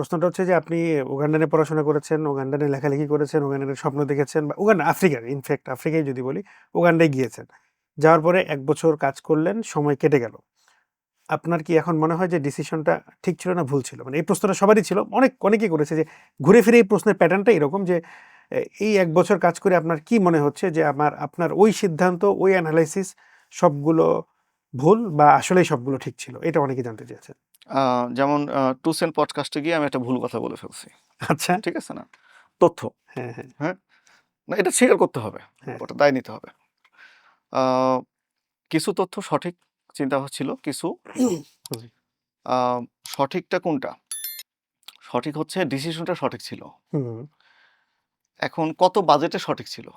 প্রশ্নটা হচ্ছে যে আপনি উগান্ডানে পড়াশোনা করেছেন, উগান্ডানে লেখালেখি করেছেন, উগান্ডানের স্বপ্ন দেখেছেন বা উগান্ডা আফ্রিকার ইনফ্যাক্ট আফ্রিকায় যদি বলি, উগান্ডায় গিয়েছেন। যাওয়ার পরে এক বছর কাজ করলেন, সময় কেটে গেল। আপনার কি এখন মনে হয় যে ডিসিশনটা ঠিক ছিল না ভুল ছিল? মানে এই প্রশ্নটা সবারই ছিল। অনেক অনেকেই করেছে যে ঘুরে ফিরে এই প্রশ্নের প্যাটার্নটা এরকম যে এই এক বছর কাজ করে আপনার কি মনে হচ্ছে যে আমার আপনার ওই সিদ্ধান্ত, ওই অ্যানালাইসিস সবগুলো ভুল বা আসলেই সবগুলো ঠিক ছিল? এটা অনেকেই জানতে চেয়েছেন। যেমন টু সেন্ট পডকাস্টে গিয়ে আমি একটা ভুল কথা বলে ফেলছি। আচ্ছা। ঠিক আছে না? তথ্য। হ্যাঁ, হ্যাঁ। হ্যাঁ? না এটা স্বীকার করতে হবে। হ্যাঁ। ওটা দায় নিতে হবে। কিছু তথ্য সঠিক চিন্তা ছিল, কিছু সঠিকটা কোনটা? সঠিক হচ্ছে ডিসিশনটা সঠিক ছিল। এখন কত বাজেটে সঠিক ছিল?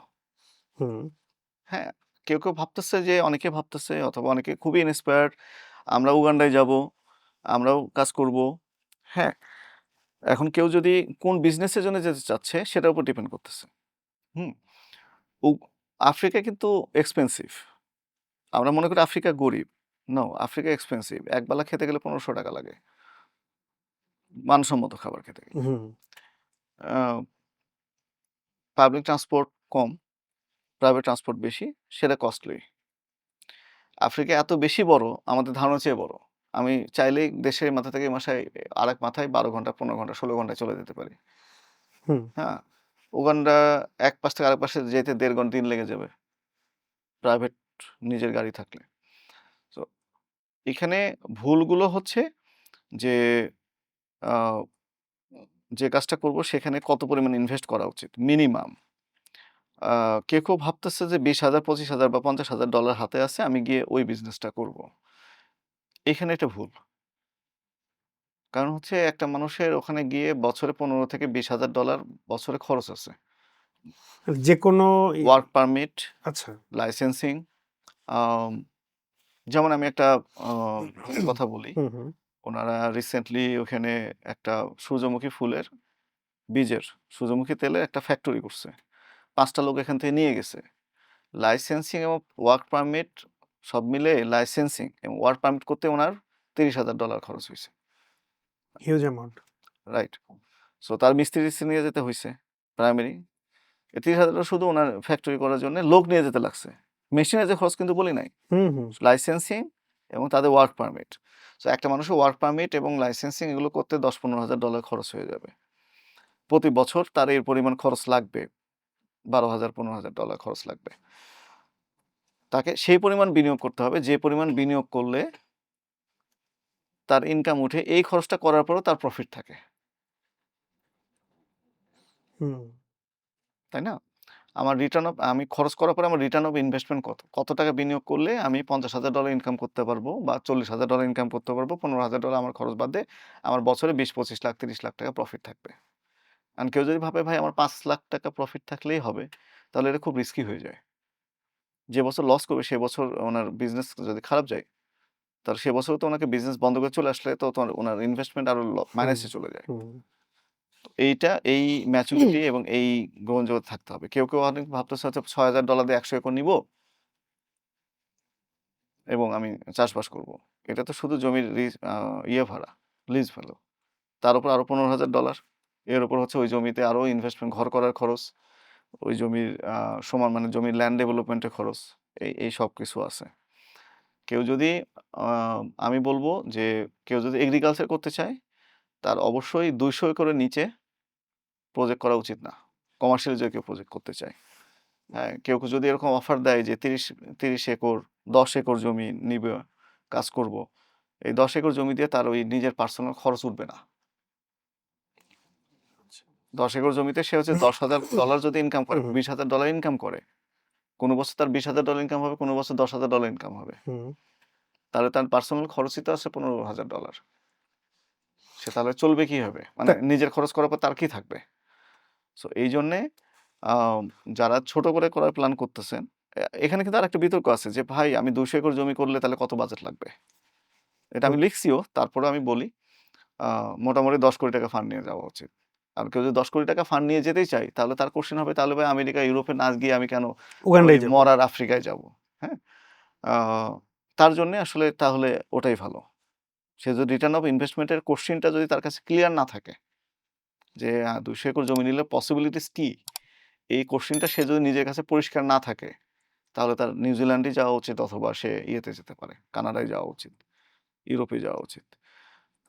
হ্যাঁ, কেউ, কেউ ভাবতেছে যে অনেকে ভাবতেছে অথবা অনেকে খুবই ইন্সপায়ার্ড আমরা উগান্ডায় যাব, আমরাও কাজ করব। হ্যাঁ? এখন কেউ যদি কোন বিজনেসের জন্য যেতে চাচ্ছে সেটার উপর ডিপেন্ড করতেছে। হুম? আফ্রিকা কিন্তু এক্সপেনসিভ। আমরা মনে করি আফ্রিকা গরিব। No, Africa expensive. একবেলা খেতে গেলে ৳১৫০০ লাগে। মানসম্মত খাবার খেতে গেলে। হুম। পাবলিক ট্রান্সপোর্ট কম, প্রাইভেট ট্রান্সপোর্ট বেশি, সেটা কস্টলি। আফ্রিকা এত বেশি বড়, আমাদের ধারণার চেয়ে বড়। আমি চাইলেই দেশের মাথা থেকে মাসায় আরেক মাথায় ১২ ঘণ্টা, ১৫ ঘণ্টা, ১৬ ঘন্টায় চলে যেতে পারি। হ্যাঁ? উগান্ডা এক পাশ থেকে আরেক পাশে যেতে দেড় ঘণ্টা দিন লেগে যাবে। প্রাইভেট নিজের গাড়ি থাকলে। তো এখানে ভুলগুলো হচ্ছে যে যে কাজটা করব সেখানে কত পরিমাণ ইনভেস্ট করা উচিত মিনিমাম। কেউ, কেউ ভাবতেছে যে বিশ হাজার পঁচিশ হাজার বা $৫০,০০০ হাতে আছে আমি গিয়ে ওই বিজনেসটা করব। এখানে একটা ভুল। কারণ হচ্ছে একটা মানুষের ওখানে গিয়ে বছরে ১৫ থেকে $২০,০০০ বছরে খরচ আছে। যেকোনো ই ওয়ার্ক পারমিট, আচ্ছা। লাইসেন্সিং যেমন আমি একটা কথা বলি। ওনারা রিসেন্টলি ওখানে একটা সূর্যমুখী ফুলের বীজের, সূর্যমুখী তেলের একটা ফ্যাক্টরি করছে। পাঁচটা লোক এখান থেকে নিয়ে গেছে। লাইসেন্সিং এবং ওয়ার্ক পারমিট সব মিলে লাইসেন্সিং এবং ওয়ার্ক পারমিট করতে ওনার $৩০,০০০ খরচ হয়েছে হিউজ অ্যামাউন্ট। রাইট। সো তার মিস্ত্রি-টিস্ত্রি নিয়ে যেতে হয়েছে প্রাইমারি। এই $৩০,০০০ শুধু ওনার ফ্যাক্টরি করার জন্য লোক নিয়ে যেতে লাগছে। মেশিনের যে খরচ কিন্তু বলি নাই। হুম, হুম। লাইসেন্সিং এবং তাদের ওয়ার্ক পারমিট। সো একটা মানুষের ওয়ার্ক পারমিট এবং লাইসেন্সিং এগুলো করতে দশ পনেরো হাজার ডলার খরচ হয়ে যাবে। প্রতি বছর তার এর পরিমাণ খরচ লাগবে। $১২,০০০, $১৫,০০০ খরচ লাগবে। তাকে সেই পরিমাণ বিনিয়োগ করতে হবে যে পরিমাণ বিনিয়োগ করলে তার ইনকাম উঠে এই খরচটা করার পরও তার প্রফিট থাকে। তাই না? আমার রিটার্ন অফ আমি খরচ করার পরে আমার রিটার্ন অফ ইনভেস্টমেন্ট কত? কত টাকা বিনিয়োগ করলে আমি $৫০,০০০ ইনকাম করতে পারব বা $৪০,০০০ ইনকাম করতে পারব। $১৫,০০০ আমার খরচ বাদ দিয়ে আমার বছরে ২০, ২৫ লাখ, ৩০ লাখ টাকা প্রফিট থাকবে। এন্ড কেউ যদি ভাবে ভাই আমার পাঁচ লাখ টাকা প্রফিট থাকলেই হবে, তাহলে এটা খুব রিস্কি হয়ে যায়। যে বছর লস করবে সে বছর ওনার বিজনেস যদি খারাপ যায়, তাহলে সে বছর তো ওনাকে বিজনেস বন্ধ করে চলে আসলে তো তোমার ওনার ইনভেস্টমেন্ট আরও মাইনাসে চলে যায়। এইটা এই ম্যাচুরিটি এবং এই গ্রহণযোগ্যতা থাকতে হবে। কেউ, কেউ অনেক ভাবতেছে হয়তো $৬,০০০ দিয়ে ১০০ একর নিবো এবং আমি চাষবাস করব। এটা তো শুধু জমির ইয়ে ভাড়া, লিজ ভ্যালু। তার উপর আরও $১৫,০০০ এর উপর হচ্ছে ওই জমিতে আরও ইনভেস্টমেন্ট ঘর করার খরচ, ওই জমির সমান মানে জমির ল্যান্ড ডেভেলপমেন্ট এর খরচ এই, এই সব কিছু আছে। কেউ যদি আমি বলব যে কেউ যদি এগ্রিকালচার করতে চায়, তার অবশ্যই ২০০ একরের নিচে প্রজেক্ট করা উচিত না। কমার্শিয়াল যদি কেউ প্রজেক্ট করতে চায়। হ্যাঁ, কেউ, যদি এরকম অফার দেয় যে ৩০, ৩০ একর, ১০ একর জমি নিবে, কাজ করব। এই ১০ একর জমি দিয়ে তার ওই নিজের পার্সোনাল খরচ উঠবে না। ১০ একর জমিতে সে হচ্ছে $১০,০০০ যদি ইনকাম করে, বিশ হাজার $২০,০০০ ইনকাম করে। কোন বছর তার $২০,০০০ ইনকাম হবে, কোন বছর $১০,০০০ ইনকাম হবে। তাহলে তার পার্সোনাল খরচই তো আছে $১৫,০০০। সে তাহলে চলবে কি হবে মানে নিজের খরচ করার পর তার কি থাকবে? সো এইজন্যে আ যারা ছোট করে করার প্ল্যান করতেছেন, এখানে কিন্তু আর একটা বিতর্ক আছে যে ভাই আমি দুশো একর জমি করলে তাহলে কত বাজেট লাগবে? এটা আমি লিখছিও তারপরেও আমি বলি মোটামুটি ৳১০,০০,০০,০০০ ফান্ড নিয়ে যাওয়া উচিত। আর কেউ যদি দশ কোটি টাকা ফান্ড নিয়ে যেতেই চায়, তাহলে তার কোশ্চেন হবে তাহলে ভাই আমেরিকা, ইউরোপে না গিয়ে আমি কেন মরার আফ্রিকায় যাব? হ্যাঁ? তার জন্যে আসলে তাহলে ওটাই ভালো। সে যদি রিটার্ন অফ ইনভেস্টমেন্ট এর কোয়েশ্চেনটা যদি তার কাছে ক্লিয়ার না থাকে যে ২০০ একর জমি নিলে পসিবিলিটিস কি? এই কোশ্চেনটা সে যদি নিজের কাছে পরিষ্কার না থাকে, তাহলে তার নিউজিল্যান্ডে যাওয়া উচিত অথবা সে ইয়েতে যেতে পারে, কানাডায় যাওয়া উচিত, ইউরোপে যাওয়া উচিত।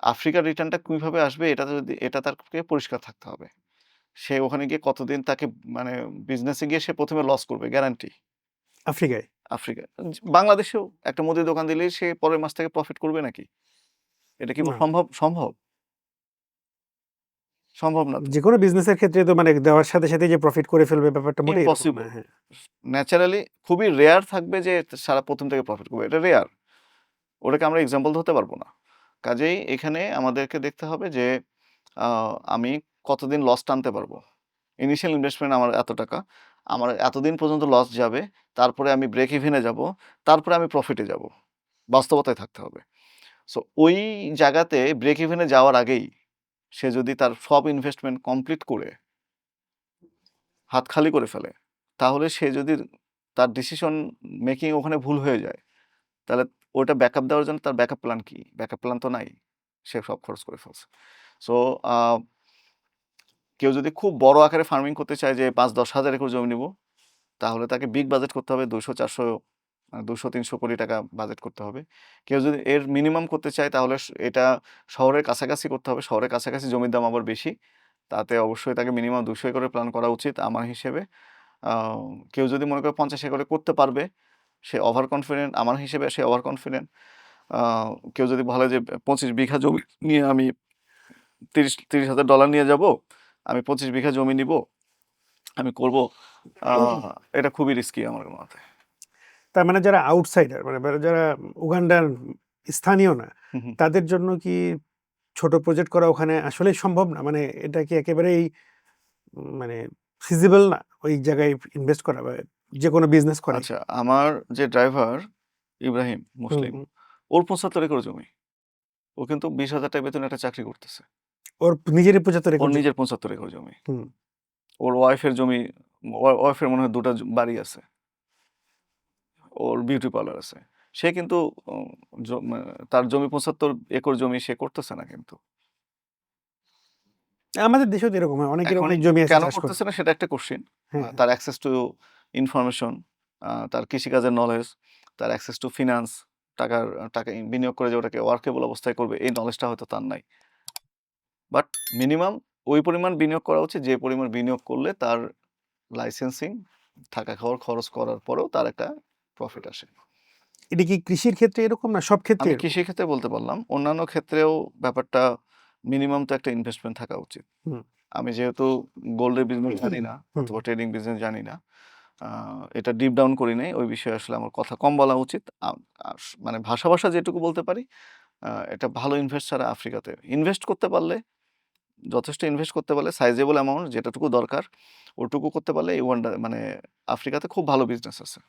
আফ্রিকার রিটার্নটা কীভাবে আসবে এটা যদি এটা তারকে পরিষ্কার থাকতে হবে। সে ওখানে গিয়ে কতদিন তাকে মানে বিজনেসে গিয়ে সে প্রথমে লস করবে গ্যারান্টি। আফ্রিকায়? আফ্রিকা। বাংলাদেশেও একটা মুদির দোকান দিলে সে পরের মাস থেকে প্রফিট করবে নাকি? এটা কি সম্ভব সম্ভব? সম্ভব না তো। যেকোনো বিজনেসের ক্ষেত্রে তো মানে দেওয়ার সাথে, সাথেই যে প্রফিট করে ফেলবে ব্যাপারটা মোটেই। হ্যাঁ। ন্যাচারালি খুবই রেয়ার থাকবে যে সারা ১ম থেকে প্রফিট করবে। এটা রেয়ার। ওটাকে আমরা এক্সাম্পল ধরতে পারব না। কাজেই এখানে আমাদেরকে দেখতে হবে যে আমি কতদিন লস টানতে পারব। ইনিশিয়াল ইনভেস্টমেন্ট আমার এত টাকা। আমার এতদিন পর্যন্ত লস যাবে। তারপরে আমি ব্রেক ইভেনে যাব। তারপরে আমি প্রফিটে যাব বাস্তবতায় থাকতে হবে। সো ওই জায়গাতে ব্রেক ইভেনে যাওয়ার আগেই সে যদি তার সব ইনভেস্টমেন্ট কমপ্লিট করে হাত খালি করে ফেলে, তাহলে সে যদি তার ডিসিশন মেকিং ওখানে ভুল হয়ে যায়, তাহলে ওটা ব্যাকআপ দেওয়ার জন্য তার ব্যাকআপ প্ল্যান কি? ব্যাকআপ প্ল্যান তো নাই। সে সব খরচ করে ফেলছে। সো কেউ যদি খুব বড় আকারে ফার্মিং করতে চায় যে ৫-১০ হাজার একর জমি নিবো, তাহলে তাকে বিগ বাজেট করতে হবে দুশো চারশো দুশো তিনশো কোটি টাকা বাজেট করতে হবে। কেউ যদি এর মিনিমাম করতে চায় তাহলে এটা শহরের কাছাকাছি করতে হবে। শহরের কাছাকাছি জমির দাম আবার বেশি। তাতে অবশ্যই তাকে মিনিমাম ২০০ একরের প্ল্যান করা উচিত আমার হিসেবে। কেউ যদি মনে করে ৫০ একরে করতে পারবে, সে ওভার কনফিডেন্ট আমার হিসেবে সে ওভার কনফিডেন্ট। কেউ যদি বলে যে ২৫ বিঘা জমি নিয়ে আমি ৩০ ৩০,০০০ ডলার নিয়ে যাব। আমি ২৫ বিঘা জমি নিবো। আমি করব। এটা খুবই রিস্কি আমার মতে। তার মানে যারা আউটসাইডার মানে যারা উগান্ডার স্থানীয় না। তাদের জন্য কি ছোট প্রজেক্ট করা ওখানে আসলেই সম্ভব না? মানে এটা কি একেবারেই মানে ফিজিবল না? ওই জায়গায় ইনভেস্ট করা বা যেকোনো বিজনেস করা? আচ্ছা, আমার যে ড্রাইভার ইব্রাহিম মুসলিম, ওর ৭৫ একর জমি। ও কিন্তু ২০,০০০ টাকা বেতনে একটা চাকরি করতেছে। ওর নিজেরই ৭৫ একর নিজের ৭৫ একর জমি। ওর ওয়াইফের জমি ওয়াইফের মনে হয় ২ টা জ বাড়ি আছে। ওর বিউটি পার্লার আছে। সে কিন্তু ও জ মা তার জমি ৭৫ একর জমি সে করতেছে না কিন্তু। আমাদের দেশেও এরকম হয়। অনেকের অনেক জমি আছে কেন করতেছে না সেটা একটা কোশ্চেন। হ্যাঁ। তার অ্যাক্সেস টু ইনফরমেশন, তার কৃষিকাজের নলেজ, তার অ্যাক্সেস টু ফিন্যান্স, টাকার টাকা বিনিয়োগ করে যে ওটাকে ওয়ার্কেবল অবস্থায় করবে এই নলেজটা হয়তো তার নাই। বাট মিনিমাম ওই পরিমাণ বিনিয়োগ করা উচিত যে পরিমাণ বিনিয়োগ করলে তার লাইসেন্সিং, থাকা খাওয়ার খরচ করার পরেও তার একটা প্রফিট আসে। এটা কি কৃষির ক্ষেত্রে এরকম না সব ক্ষেত্রে কৃষির ক্ষেত্রে বলতে পারলাম। অন্যান্য ক্ষেত্রেও ব্যাপারটা মিনিমাম তো একটা ইনভেস্টমেন্ট থাকা উচিত। আমি যেহেতু গোল্ডের বিজনেস জানি না অথবা ট্রেডিং বিজনেস জানি না। এটা ডিপ ডাউন করি নাই। ওই বিষয়ে আসলে আমার কথা কম বলা উচিত। মানে ভাষা, ভাষা যেটুকু বলতে পারি, এটা ভালো ইনভেস্ট ছাড়া আফ্রিকাতে ইনভেস্ট করতে পারলে, যথেষ্ট ইনভেস্ট করতে পারলে সাইজেবল অ্যামাউন্ট যেটাটুকু দরকার, ওটুকু করতে পারলে এই ওয়ান্ডার মানে আফ্রিকাতে খুব ভালো বিজনেস আছে।